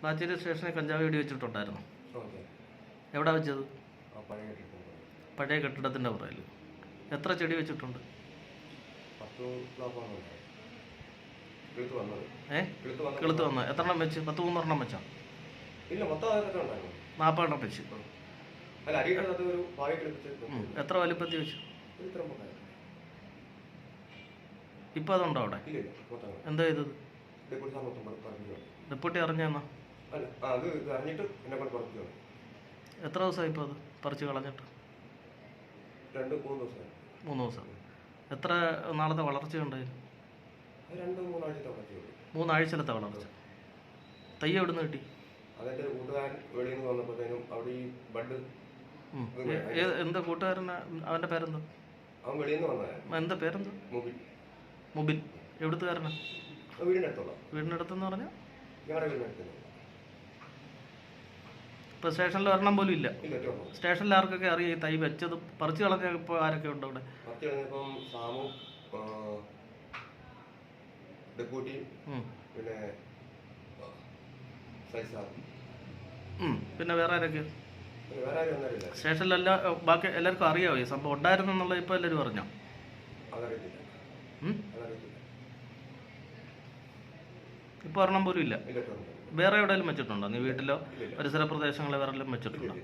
പ്ലാച്ചേരി സ്റ്റേഷനിൽ കഞ്ചാവ് വെടി വെച്ചിട്ടുണ്ടായിരുന്നു. എവിടെ വെച്ചത്? പഴയ കെട്ടിടത്തിന്റെ പുറയിൽ എത്ര ചെടി വെച്ചിട്ടുണ്ട്? ഏ? കിളുത്ത് വന്നത് എത്ര എണ്ണം വെച്ച്? പത്ത് മൂന്നെണ്ണം വെച്ചാ? നാൽപ്പതെണ്ണം വെച്ച്. എത്ര വലിപ്പത്തിൽ വെച്ചു? ഇപ്പൊ അതുണ്ടോ അവിടെ? എന്താ ചെയ്തത്. ഡെപ്യൂട്ടി അറിഞ്ഞെന്നാ അല്ല അത് ഇത് അറിഞ്ഞിട്ട് എന്നെ കൊണ്ട് പറിച്ചു കളഞ്ഞു എത്ര ദിവസമായി ഇപ്പോൾ അത് പറിച്ച് കളഞ്ഞിട്ട്? രണ്ട് മൂന്ന് ദിവസം മൂന്ന് ദിവസം. എത്ര നാളത്തെ വളർച്ചയുണ്ട് അത് രണ്ട് മൂന്നാഴ്ചത്തെ പറഞ്ഞു മൂന്നാഴ്ചയിലത്തെ വളർച്ച. തൈ എവിടെ നിന്ന് കിട്ടി? അതെന്റെ ഒരു കൂട്ടുകാരൻ വെളിയിൽ നിന്ന് വന്നപ്പോഴത്തേനും അവിടെ ഈ ബഡ് ഉം. ഏ- ഏ- എന്താ കൂട്ടുകാരനെ അവന്റെ പേരെന്താ? അവൻ വെളിയിൽ നിന്ന് വന്നതായിരുന്നു എന്താ പേരെന്താ? മുബിൽ മുബിൻ. എവിടുത്തുകാരനാ? വീടിന്റെ അടുത്തുള്ള വീടിനടുത്തെന്ന് പറഞ്ഞാൽ ഞങ്ങളുടെ വീടിന്റെ ഇപ്പോൾ സ്റ്റേഷനിൽ ഒരെണ്ണം പോലും ഇല്ല. സ്റ്റേഷനിൽ ആർക്കൊക്കെ അറിയാം ഈ തൈ വെച്ചത്? പറിച്ചു കളഞ്ഞപ്പോൾ ആരൊക്കെ ഉണ്ട് അവിടെ. പിന്നെ വേറെ ആരൊക്കെ സ്റ്റേഷനിലെല്ലാം ബാക്കി എല്ലാവർക്കും അറിയാമോ ഈ സംഭവം? ഉണ്ടായിരുന്നു എന്നുള്ളത് ഇപ്പോൾ എല്ലാവരും പറഞ്ഞോ വരണം ഇപ്പോൾ ഒരെണ്ണം പോലും ഇല്ല. വേറെ എവിടെയെങ്കിലും വെച്ചിട്ടുണ്ടോ? നീ വീട്ടിലോ? പരിസര പ്രദേശങ്ങളിൽ വേറെ വെച്ചിട്ടുണ്ടോ?